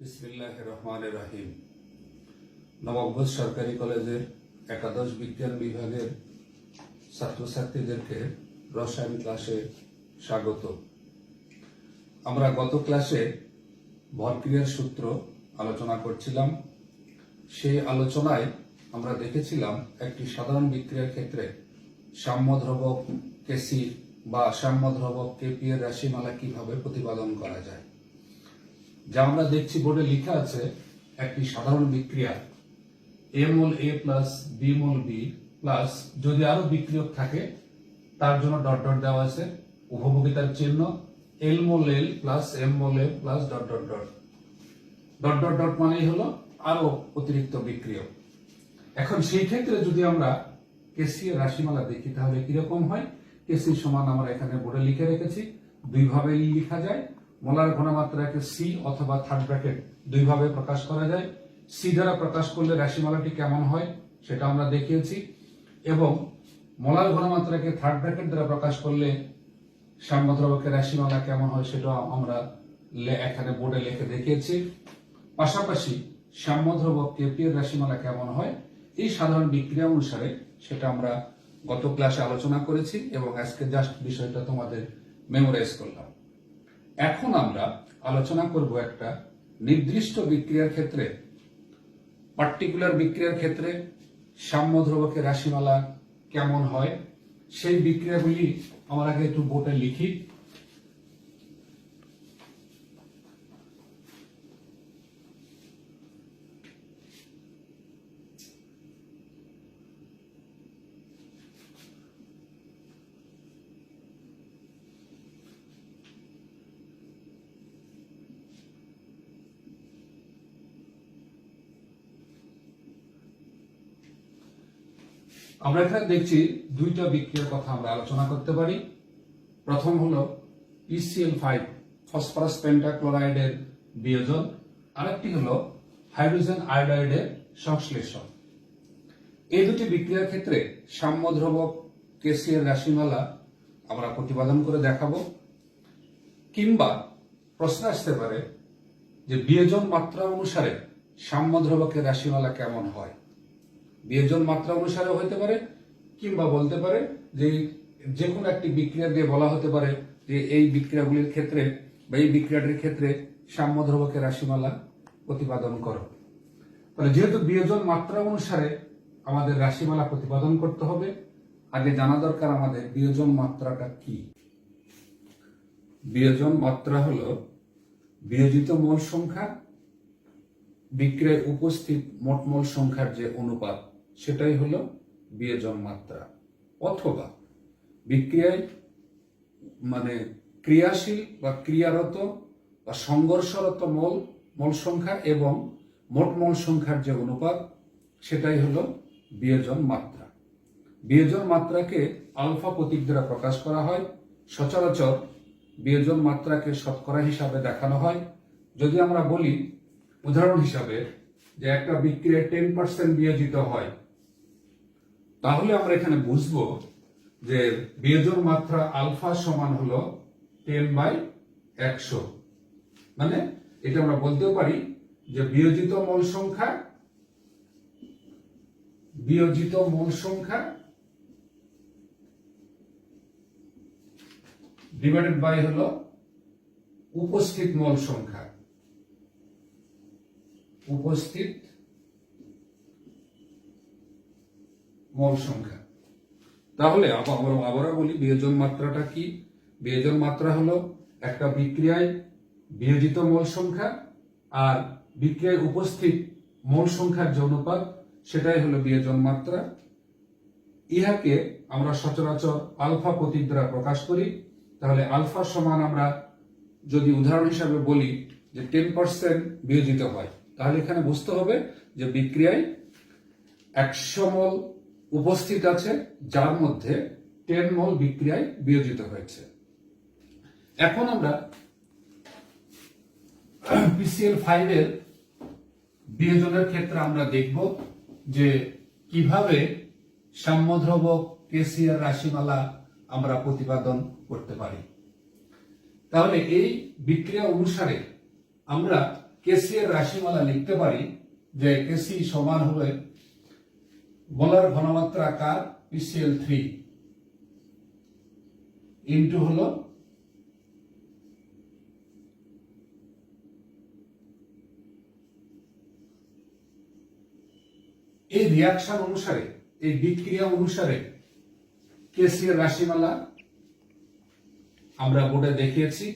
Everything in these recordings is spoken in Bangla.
বিসমিল্লাহ রহমান রাহিম নবাবগঞ্জ সরকারি কলেজের একাদশ বিজ্ঞান বিভাগের ছাত্রছাত্রীদেরকে রসায়ন ক্লাসে স্বাগত। আমরা গত ক্লাসে ভরক্রিয়ার সূত্র আলোচনা করছিলাম। সেই আলোচনায় আমরা দেখেছিলাম একটি সাধারণ বিক্রিয়ার ক্ষেত্রে সাম্যদ্রবক কেসি বা সাম্যদ্রবক কেপি এর রাশিমালা কীভাবে প্রতিপাদন করা যায়। যা আমরা দেখছি বোর্ডে লেখা আছে, একটি সাধারণ বিক্রিয়া। A mole A plus B mole B plus যদি আরও বিক্রিয়ক থাকে, তার জন্য ডট ডট দেওয়া আছে, উপভোগিতার চিহ্ন L mole L plus M mole M plus dot dot dot. Dot dot dot মানেই হলো আরও অতিরিক্ত বিক্রিয়ক। এখন সেই ক্ষেত্রে যদি আমরা কেসি রাশিমালা দেখি, তাহলে কীরকম হয়? কেসি সমান আমরা এখানে বোর্ডে লিখে রেখেছি, দুইভাবে লেখা যায় মোলার ঘনমাত্রাকে সি অথবা থার্ড ব্র্যাকেট দুইভাবে প্রকাশ করা যায়। সি দ্বারা প্রকাশ করলে রাশিমালাটি কেমন হয় সেটা আমরা দেখিয়েছি। এবং মোলার ঘনমাত্রাকে থার্ড ব্র্যাকেট দ্বারা প্রকাশ করলে সাম্যদ্রবকের রাশিমালা কেমন হয় সেটাও আমরা এখানে বোর্ডে লিখে দেখিয়েছি। পাশাপাশি সাম্যদ্রবক কেপি এর রাশিমালা কেমন হয় এই সাধারণ বিক্রিয়া অনুসারে সেটা আমরা গত ক্লাসে আলোচনা করেছি এবং আজকে জাস্ট বিষয়টা তোমাদের মেমোরাইজ করলাম। এখন আমরা আলোচনা করব একটা নির্দিষ্ট বিক্রিয়ার ক্ষেত্রে পার্টিকুলার বিক্রিয়ার ক্ষেত্রে সাম্য ধ্রুবকের রাশিমালা কেমন হয়, সেই বিক্রিয়াগুলি আমার আগে একটু বোর্ডে লিখি। আমরা এখানে দেখছি দুইটা বিক্রিয়ার কথা আমরা আলোচনা করতে পারি। প্রথম হলো পিসিএল ফাইভ ফসফরাস পেন্টাক্লোরাইডের বিয়োজন। আরেকটি হলো হাইড্রোজেন আয়োডাইডের সংশ্লেষণ। এই দুটি বিক্রিয়ার ক্ষেত্রে সাম্যদ্রবক কেসিএর রাশিমালা আমরা প্রতিপাদন করে দেখাবো। কিংবা প্রশ্ন আসতে পারে যে বিয়োজন মাত্রা অনুসারে সাম্যদ্রবকের রাশিমালা কেমন হয়? বিয়োজন মাত্রা অনুসারে হতে পারে, কিংবা বলতে পারে যে যে কোনো একটি বিক্রিয়া দিয়ে বলা হতে পারে যে এই বিক্রিয়াগুলির ক্ষেত্রে বা এই বিক্রিয়াটির ক্ষেত্রে সাম্য ধ্রুবকের রাশিমালা প্রতিপাদন করো। তাহলে যেহেতু বিয়োজন মাত্রা অনুসারে আমাদের রাশিমালা প্রতিপাদন করতে হবে, আগে জানা দরকার আমাদের বিয়োজন মাত্রাটা কি। বিয়োজন মাত্রা হল বিয়োজিত মোল সংখ্যা, বিক্রয় উপস্থিত মোট মোল সংখ্যার যে অনুপাত। সেটাই হলো বিয়োজন মাত্রা। অথবা বিক্রিয়ায় মানে ক্রিয়াশীল বা ক্রিয়ারত বা সংঘর্ষরত মোল মোল সংখ্যা এবং মোট মোল সংখ্যার যে অনুপাত, সেটাই হলো বিয়োজন মাত্রা। বিয়োজন মাত্রাকে আলফা প্রতীক দ্বারা প্রকাশ করা হয়। সচরাচর বিয়োজন মাত্রাকে শতকরা হিসাবে দেখানো হয়। যদি আমরা বলি, উদাহরণ হিসাবে যে একটা বিক্রিয়ায় টেন পার্সেন্ট বিয়োজিত হয় তাহলে আমরা এখানে বুঝব যে বিয়োজন মাত্রা আলফা সমান হলো টেন বাই একশো। মানে এটা আমরা বলতেও পারি যে বিয়োজিত মোল সংখ্যা, বিয়োজিত মোল সংখ্যা ডিভাইডেড বাই হলো উপস্থিত মোল সংখ্যা। উপস্থিত মোল সংখ্যা। তাহলে আবার আবারও বলি, বিয়োজন মাত্রাটা কি? বিয়োজন মাত্রা হলো একটা বিক্রিয়ায় বিয়োজিত মোল সংখ্যা আর বিক্রিয়ায় উপস্থিত মোল সংখ্যার যে অনুপাত, সেটাই হলো বিয়োজন মাত্রা। ইহাকে আমরা সচরাচর আলফা প্রতীক দ্বারা প্রকাশ করি। তাহলে আলফা সমান আমরা যদি উদাহরণ হিসাবে বলি যে টেন পার্সেন্ট বিয়োজিত হয়, তাহলে এখানে বুঝতে হবে যে বিক্রিয়ায় একশো মোল উপস্থিত আছে, যার মধ্যে টেন মোল বিক্রিয়ায় বিয়োজিত হয়েছে। এখন আমরা পিসিএল ফাইভের বিয়োজনের ক্ষেত্রে আমরা দেখব যে কীভাবে সাম্যদ্রবক কেসিয়ার রাশিমালা আমরা প্রতিপাদন করতে পারি। তাহলে এই বিক্রিয়া অনুসারে আমরা কেসি এর রাশিমালা লিখতে পারি যে কেসি সমান হবে মোলার ঘনমাত্রা কার? পিসিএল থ্রি ইন্টু হলো এই রিয়াকশন অনুসারে, এই বিক্রিয়া অনুসারে কেসি এর রাশিমালা আমরা বোর্ডে দেখিয়েছি।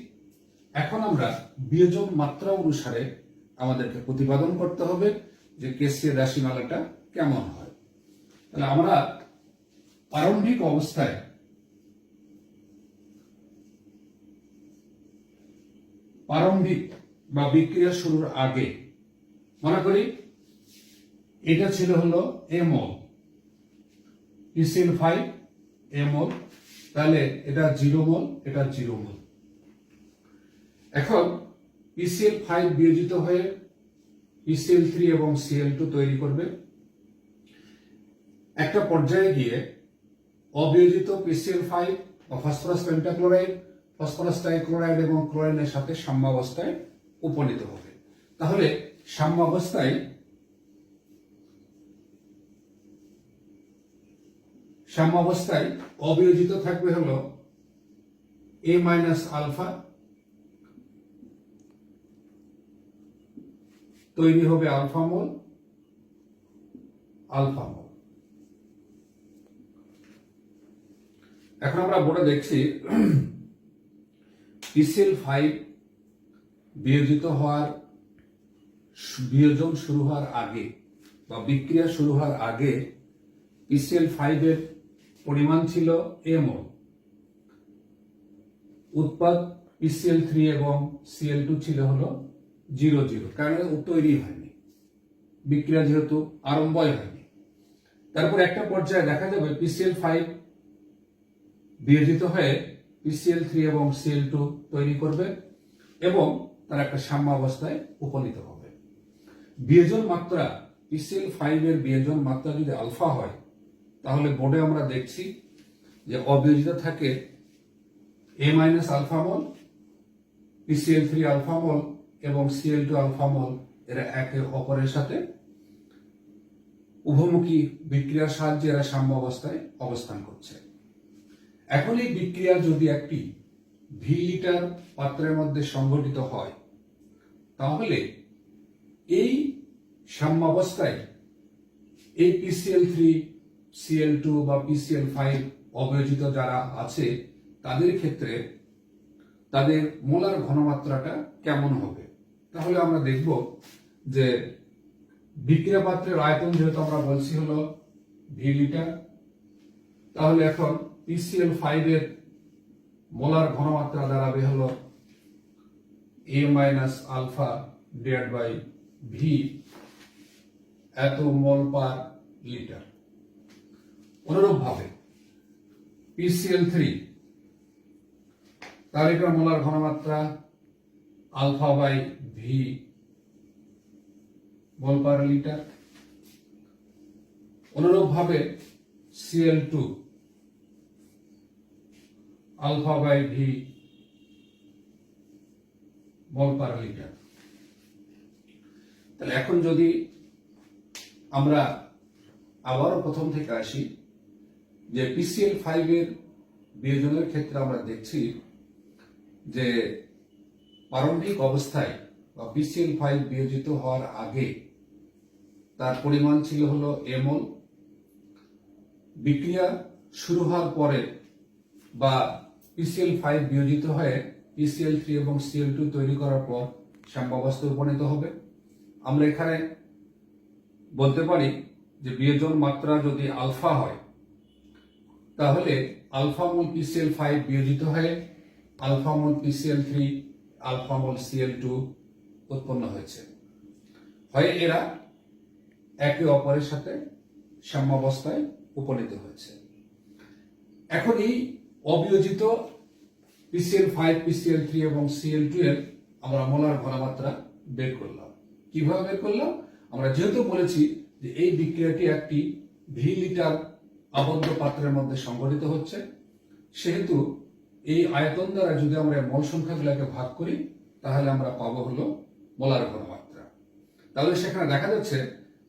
এখন আমরা বিয়োজন মাত্রা অনুসারে আমাদেরকে প্রতিপাদন করতে হবে যে কেসি এর রাশিমালাটা কেমন হয়। তাহলে আমরা প্রারম্ভিক অবস্থায় প্রারম্ভিক বা বিক্রিয়া শুরুর আগে মনে করি এটা ছিল হলো এমল। পিসিএল ফাইভ এমল। তাহলে এটা জিরো মোল, এটা জিরো মোল। এখন পিসিএল ফাইভ বিয়োজিত হয়ে ইসিএল থ্রি এবং সিএল টু তৈরি করবে। একটা পর্যায়ে গিয়ে অবিয়োজিত পিসিএল ফাইভ বা ফসফরাস পেন্টাক্লোরাইড, ফসফরাস টাইক্লোরাইড এবং ক্লোরাইনের সাথে সাম্যাবস্থায় উপনীত হবে। তাহলে সাম্যাবস্থায় সাম্যাবস্থায় অবিয়োজিত থাকবে হলো এ মাইনাস আলফা তৈরি হবে আলফা মোল আলফা মোল এখন আমরা বোর্ডে দেখছি, পিসিএল ফাইভ বিয়োজিত হওয়ার বিয়োজন শুরু হওয়ার আগে বা বিক্রিয়া শুরু হওয়ার আগে পিসিএল ফাইভের পরিমাণ ছিল এমও উৎপাদ পিসিএল থ্রি এবং সিএল টু ছিল হলো জিরো জিরো, কারণ তৈরি হয়নি। বিক্রিয়া যেহেতু আরম্ভই হয়নি। তারপর একটা পর্যায়ে দেখা যাবে পিসিএল ফাইভ বিয়োজিত হয়ে পিসিএল থ্রি এবং সিএল টু তৈরি করবে এবং তার একটা সাম্যাবস্থায় উপনীত হবে। বিয়োজন মাত্রা পিসিএল ফাইভ এর বিয়োজন মাত্রা যদি আলফা হয়, তাহলে বোর্ডে আমরা দেখছি যে অবিয়োজিত থাকে A minus alpha mole PCl three alpha mole এবং সিএল টু আলফামল এরা একে অপরের সাথে উভমুখী বিক্রিয়ার সাহায্যে এরা সাম্য অবস্থায় অবস্থান করছে। এখন এই বিক্রিয়া যদি একটি ভি লিটার পাত্রের মধ্যে সংঘটিত হয়, তাহলে এই সাম্যাবস্থায় এই পিসিএল থ্রি সিএল টু বা পিসিএল ফাইভ অবয়োজিত যারা আছে, তাদের ক্ষেত্রে তাদের মোলার ঘনমাত্রাটা কেমন হবে? তাহলে আমরা দেখব যে বিক্রিয়া পাত্রের আয়তন যেহেতু আমরা বলছি হলো ভি লিটার, তাহলে এখন পিসিএল ফাইভ এর মোলার ঘনমাত্রা দাঁড়াবে হলো A minus alpha divide by V এত মোল পার লিটার অনুরূপভাবে পিসিএল থ্রি একটা মোলার ঘনমাত্রা alpha by V mole per litre অনুরূপভাবে Cl two alpha by V mole per litre. তাহলে এখন যদি আমরা আবারও প্রথম থেকে আসি, যে পিসিএল ফাইভ এর বিয়োজনের ক্ষেত্রে আমরা দেখছি যে প্রারম্ভিক অবস্থায় বা পিসিএল ফাইভ বিয়োজিত হওয়ার আগে তার পরিমাণ ছিল হলো এমন বিক্রিয়া শুরু হওয়ার পরে বা পিসিএল ফাইভ বিয়োজিত হয়ে পিসিএল থ্রি এবং সিএল টু তৈরি করার পর সাম্যাবস্থায় উপনীত হবে। আমরা এখানে বলতে পারি যে বিয়োজন মাত্রা যদি আলফা হয়, তাহলে আলফা মোল পিসিএল ফাইভ বিয়োজিত হয়ে alpha mole PCl three alpha mole Cl two উৎপন্ন হয়েছে। হয় এরা একে অপরের সাথে সাম্যাবস্থায় উপনীত হয়েছে। এখন এই অবিয়োজিত পিসিএল ফাইভ, পিসিএল থ্রি এবং সিএল টু এর আমরা মোলার ঘনমাত্রা বের করলাম। কীভাবে বের করলাম? আমরা যেহেতু বলেছি যে এই বিক্রিয়াটি একটি ভি লিটার আবদ্ধ পাত্রের মধ্যে সংঘটিত হচ্ছে, সেহেতু এই আয়তন দ্বারা যদি আমরা মল সংখ্যাগুলোকে ভাগ করি, তাহলে আমরা পাবো হলো মোলার ঘনমাত্রা। তাহলে সেখানে দেখা যাচ্ছে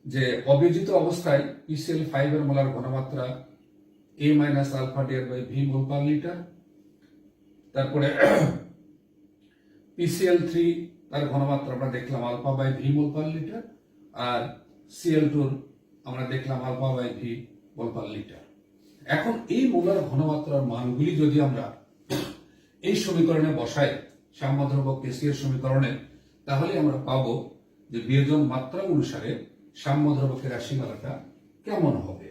যে অবিজিত অবস্থায় পিসিএল ফাইভ এর মোলার ঘনমাত্রা A minus alpha dear by V mole per litre তারপরে পিসিএল থ্রি তার ঘনমাত্রা আমরা দেখলাম alpha by V mole per litre R CL টুর আমরা দেখলাম alpha by V mole per litre এখন এই মোলার ঘনমাত্রার মানগুলি যদি আমরা এই সমীকরণে বসাই সাম্যদ্রব্য কেসিএর সমীকরণে, তাহলে আমরা পাবো যে বিয়োজন মাত্রা অনুসারে সাম্যদ্রব্যকের রাশিমালাটা কেমন হবে?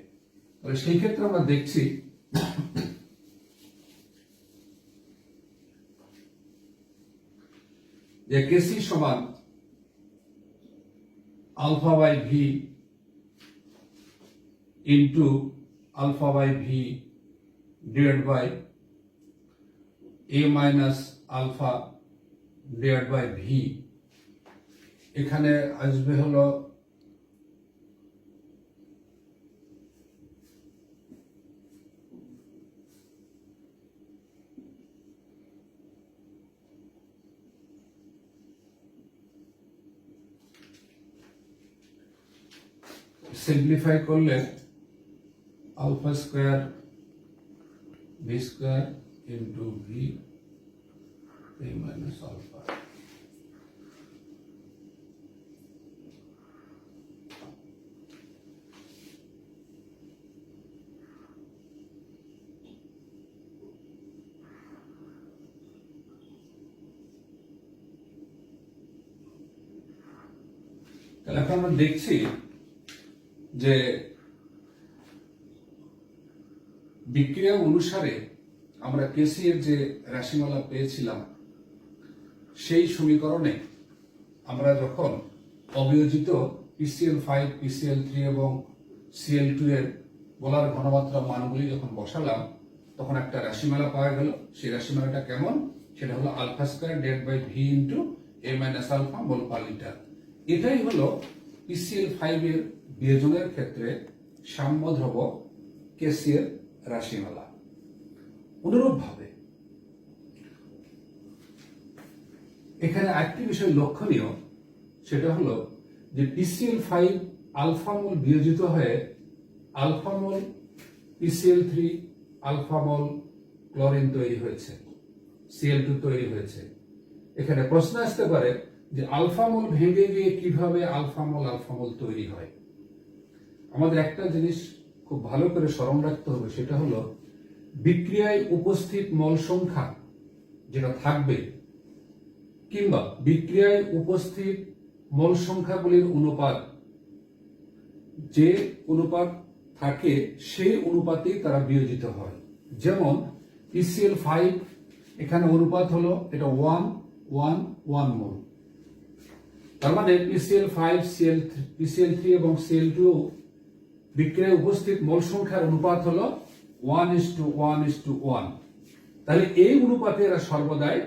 তাহলে সেই ক্ষেত্রে আমরা দেখছি যে কেসি সমান alpha by V into alpha by V divide by A minus alpha divide by V. এখানে আসবে হলো সিম্পলিফাই করলে alpha square V square into V a minus alpha. তাহলে এখন আমরা দেখছি যে বিক্রিয়া অনুসারে আমরা কেসি এর যে রাশিমালা পেয়েছিলাম, সেই সমীকরণে আমরা যখন অবিয়োজিত পিসিএল ফাইভ পিসিএল থ্রি এবং সিএল টু এর বলার ঘনমাত্রা মানগুলি যখন বসালাম, তখন একটা রাশিমালা পাওয়া গেল। সেই রাশিমালাটা কেমন? সেটা হলো alpha square dead by V into A minus alpha mole per litre. এটাই হলো পিসিএল ফাইভ এর বিয়োজনের ক্ষেত্রে সাম্যধ্রব কেসিএল রাশিমালা। অনুরূপভাবে, এখানে আরেকটি বিষয় লক্ষণীয়, সেটা হলো যে পিসিএল ফাইভ আলফামল বিয়োজিত হয়ে alpha mole PCl three alpha mole chlorine তৈরি হয়েছে সিএল টু তৈরি হয়েছে। এখানে প্রশ্ন আসতে পারে যে আলফামল ভেঙে গিয়ে কীভাবে আলফামল আলফামল তৈরি হয়? আমাদের একটা জিনিস খুব ভালো করে স্মরণ রাখতে হবে, সেটা হলো বিক্রিয়ায় উপস্থিত মল সংখ্যা যেটা থাকবে কিংবা বিক্রিয়ায় উপস্থিত মল সংখ্যাগুলির অনুপাত, যে অনুপাত থাকে সেই অনুপাতেই তারা বিয়োজিত হয়। যেমন পিসিএল ফাইভ এখানে অনুপাত হলো, এটা ওয়ান ওয়ান ওয়ান মোল তার মানে PCl five Cl PCl three এবং সিএল টু বিক্রিয়ায় উপস্থিত মোল সংখ্যার অনুপাত হলো one is two one is two one তাহলে এই অনুপাতে এরা সর্বদাই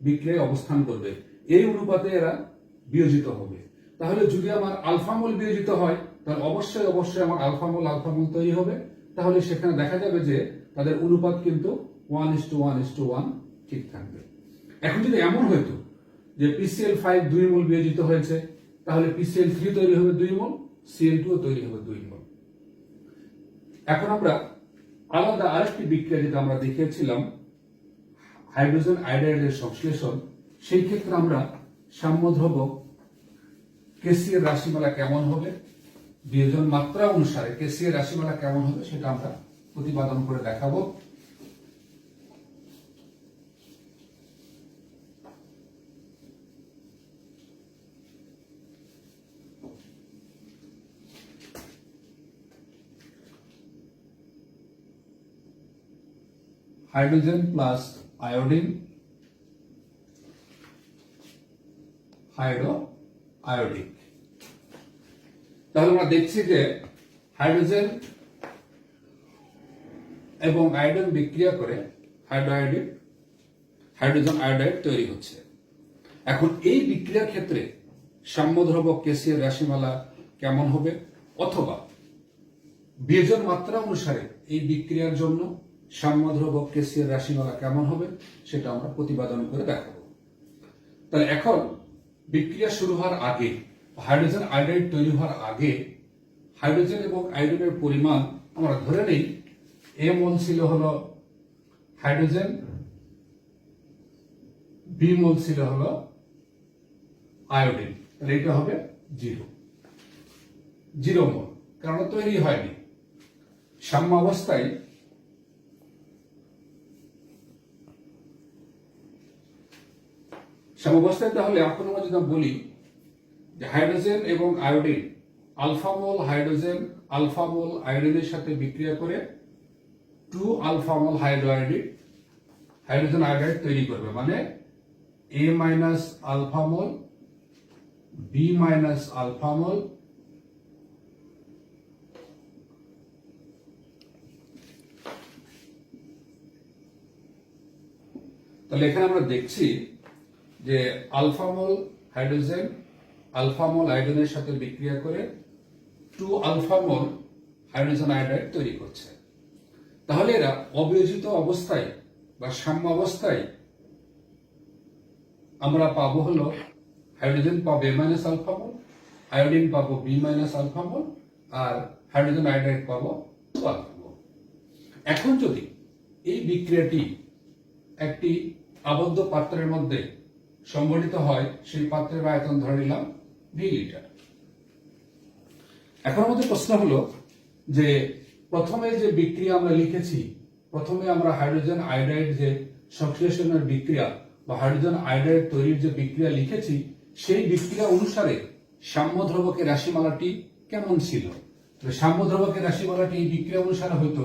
বিক্রিয়ায় অবস্থান করবে। এই অনুপাতে এরা বিয়োজিত হবে। তাহলে যদি আমার আলফামল বিয়োজিত হয়, তাহলে অবশ্যই অবশ্যই আমার আলফামল আলফামল তৈরি হবে। তাহলে সেখানে দেখা যাবে যে তাদের অনুপাত কিন্তু one is two one is two one ঠিক থাকবে। এখন যদি এমন হইতো যে পিসিএল ফাইভ দুই মোল বিয়োজিত হয়েছে, তাহলে পিসিএল থ্রি তৈরি হবে দুই মোল সিএল টু তৈরি হবে দুই মোল। এখন আমরা আলাদা আরেকটি বিক্রিয়া যেটা আমরা দেখিয়েছিলাম, হাইড্রোজেন আয়োডাইডের সংশ্লেষণ, সেই ক্ষেত্রে আমরা সাম্যধ্রব কেসিএর রাশিমালা কেমন হবে, বিয়োজন মাত্রা অনুসারে কেসিএর রাশিমালা কেমন হবে সেটা আমরা প্রতিপাদন করে দেখাবো। Hydrogen plus iodine hydro iodic তাহলে আমরা দেখছি যে হাইড্রোজেন এবং আয়োডিন বিক্রিয়া করে হাইড্রোআয়োডিক হাইড্রোজেন আয়োডাইড তৈরি হচ্ছে। এখন এই বিক্রিয়ার ক্ষেত্রে সাম্যদ্রব্য কেসিয়ার রাশিমালা কেমন হবে? অথবা বিয়োজন মাত্রা অনুসারে এই বিক্রিয়ার জন্য সাম্যদ্রব্য কেসিয়ার রাশিমালা কেমন হবে সেটা আমরা প্রতিপাদন করে দেখাবো। তাহলে এখন বিক্রিয়া শুরু হওয়ার আগে, হাইড্রোজেন আয়োডাইড তৈরি হওয়ার আগে, হাইড্রোজেন এবং আয়োডিনের পরিমাণ আমরা ধরে নেই। এ মোল ছিল হলো হাইড্রোজেন, বি মোল ছিল হলো আয়োডিন। তাহলে এটা হবে জিরো। জিরো মোল কারণ তৈরি হয়নি। সাম্য অবস্থায় সাম্যাবস্থায় তাহলে এখন আমরা যদি বলি, যে হাইড্রোজেন এবং iodine alpha mole hydrogen alpha mole আয়োডিনের সাথে বিক্রিয়া করে two alpha mole hydroiodine hydrogen iodide তৈরি করবে। মানে A minus alpha mole B minus alpha mole তাহলে এখানে আমরা দেখছি যে আলফামল হাইড্রোজেন আলফামল আয়োডিনের সাথে বিক্রিয়া করে টু আলফামল হাইড্রোজেন আয়োডাইড তৈরি করছে। তাহলে এরা অবিয়োজিত অবস্থায় বা সাম্য অবস্থায় আমরা পাবো হলো হাইড্রোজেন পাবো A minus alpha mole, iodine পাবো বি মাইনাস আলফামল, আর হাইড্রোজেন আয়োডাইড পাবো টু আলফামল। এখন যদি এই বিক্রিয়াটি একটি আবদ্ধ পাত্রের মধ্যে সংগঠিত হয়, সেই পাত্রের আয়তন ধরে নিলাম ভি লিটার এখন আমাদের প্রশ্ন হলো যে প্রথমে যে বিক্রিয়া আমরা লিখেছি, প্রথমে আমরা হাইড্রোজেন আয়োডাইড যে সংশ্লেষণের বিক্রিয়া বা হাইড্রোজেন আয়োডাইড তৈরির যে বিক্রিয়া লিখেছি, সেই বিক্রিয়া অনুসারে সাম্য দ্রবকের রাশিমালাটি কেমন ছিল? সাম্য দ্রবকের রাশিমালাটি এই বিক্রিয়া অনুসারে হইতো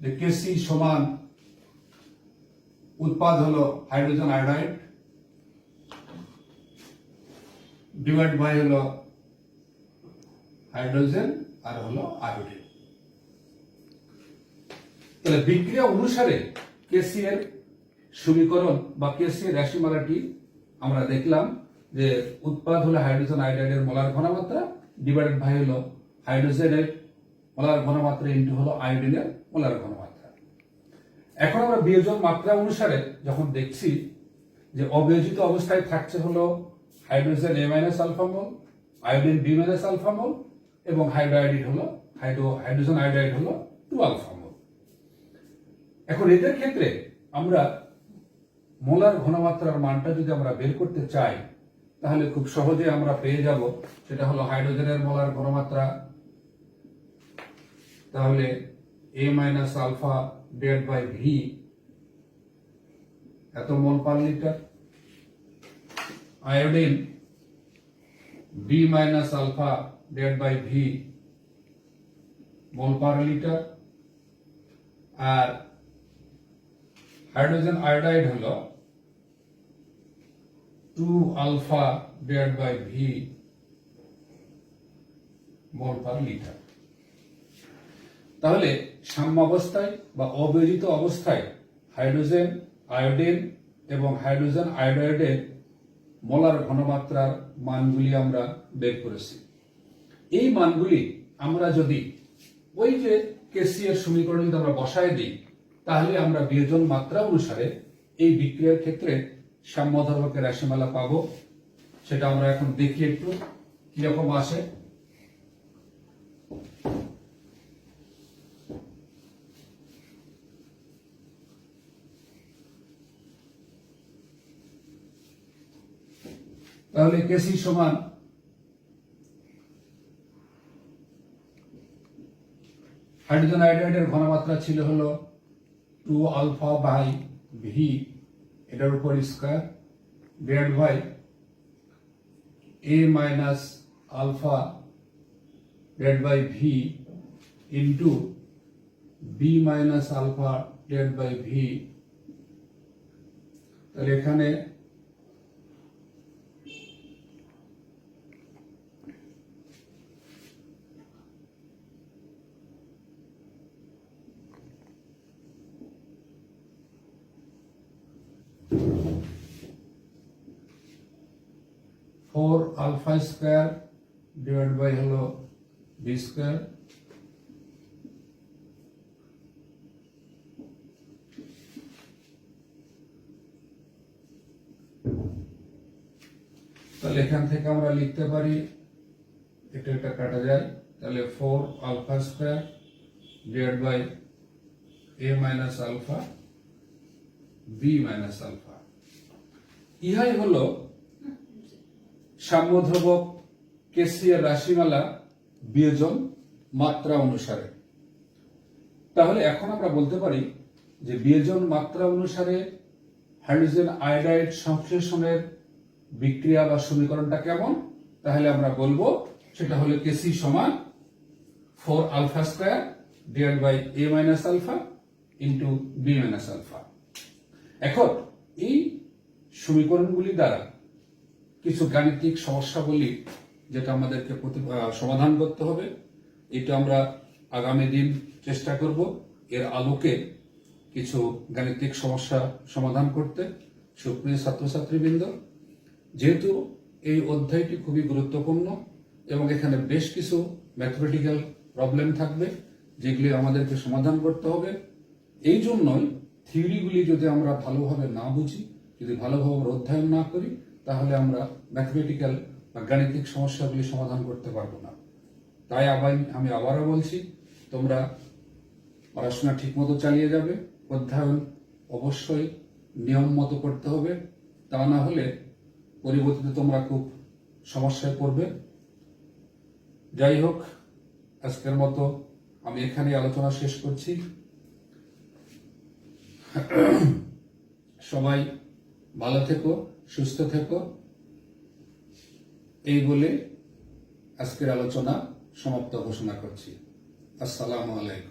যে কেসি সমান উৎপাদ হলো হাইড্রোজেন আয়োডাইড ডিভাইড বাই হলো হাইড্রোজেন আর হলো আয়োডিন। তাহলে বিক্রিয়া অনুসারে কেসি এর সমীকরণ বা কেসি এর রাশিমালাটি আমরা দেখলাম যে উৎপাদ হলো হাইড্রোজেন আয়োডাইডের মোলার ঘনমাত্রা ডিভাইডেড বাই হলো হাইড্রোজেনের মোলার ঘনমাত্রা ইন্টু হলো আয়োডিনের মোলার ঘনমাত্রা। এখন আমরা বিয়োজন মাত্রা অনুসারে যখন দেখছি যে অবিয়োজিত অবস্থায় থাকছে হলো hydrogen A minus alpha mole iodine B minus alpha mole এবং হাইড্রোআইডিন হলো হাইড্রো হাইড্রোজেন আয়োডাইড হলো টু আলফামল এখন এদের ক্ষেত্রে আমরা মোলার ঘনমাত্রার মানটা যদি আমরা বের করতে চাই, তাহলে খুব সহজে আমরা পেয়ে যাব, সেটা হলো হাইড্রোজেনের মোলার ঘনমাত্রা, তাহলে A minus alpha divide by V এত mole per litre? Iodine B minus alpha divide by V mole per litre R hydrogen iodide হলো two alpha divide by V mole per litre তাহলে সাম্য অবস্থায় বা অবিয়োজিত অবস্থায় হাইড্রোজেন আয়োডিন এবং হাইড্রোজেন আয়োডাইডের মোলার ঘনমাত্রার মানগুলি আমরা বের করেছি। এই মানগুলি আমরা যদি ওই যে কেসি এর সমীকরণ যদি আমরা বসায় দিই, তাহলে আমরা বিয়োজন মাত্রা অনুসারে এই বিক্রিয়ার ক্ষেত্রে সাম্য ধর্মকের রাশিমালা পাবো। সেটা আমরা এখন দেখি একটু, কীরকম আসে। তাহলে কেসি সমান হাইড্রোজেন আয়োডাইডের ঘনমাত্রা ছিল হলো টু আলফা বাই ভি, এটার উপর square divide by A minus alpha divide by V into B minus alpha divide by V তাহলে এখানে four alpha square divide by হলো বি স্কোয়ার। তাহলে এখান থেকে আমরা লিখতে পারি এটা এটা কাটা যায়, তাহলে four alpha square divide by A minus alpha, B minus alpha. ইহাই হলো সাম্যধ্রুবক কেসিয়ার রাশিমালা বিয়োজন মাত্রা অনুসারে। তাহলে এখন আমরা বলতে পারি যে বিয়োজন মাত্রা অনুসারে হাইড্রোজেন আয়োডাইড সংশ্লেষণের বিক্রিয়া বা সমীকরণটা কেমন? তাহলে আমরা বলব সেটা হলো কেসি সমান four alpha square divide by A minus alpha into B minus alpha. এখন এই সমীকরণগুলি দ্বারা কিছু গাণিতিক সমস্যাবলী যেটা আমাদেরকে সমাধান করতে হবে, এটা আমরা আগামী দিন চেষ্টা করব এর আলোকে কিছু গাণিতিক সমস্যা সমাধান করতে। সুপ্রিয় ছাত্রছাত্রীবৃন্দ, যেহেতু এই অধ্যায়টি খুবই গুরুত্বপূর্ণ এবং এখানে বেশ কিছু ম্যাথমেটিক্যাল প্রবলেম থাকবে যেগুলি আমাদেরকে সমাধান করতে হবে, এই জন্যই থিওরিগুলি যদি আমরা ভালোভাবে না বুঝি, যদি ভালোভাবে অধ্যয়ন না করি তাহলে আমরা ম্যাথমেটিক্যাল বা গাণিতিক সমস্যাগুলি সমাধান করতে পারব না। তাই আবার আমি আবারও বলছি, তোমরা পড়াশোনা ঠিকমতো চালিয়ে যাবে, অধ্যয়ন অবশ্যই নিয়ম মতো করতে হবে, তা না হলে পরিবর্তিতে তোমরা খুব সমস্যায় পড়বে। যাই হোক, আজকের মতো আমি এখানে আলোচনা শেষ করছি। সবাই ভালো থেকো। সুস্থ থেকো। এই বলে আজকের আলোচনা সমাপ্ত ঘোষণা করছি। আসসালামু আলাইকুম।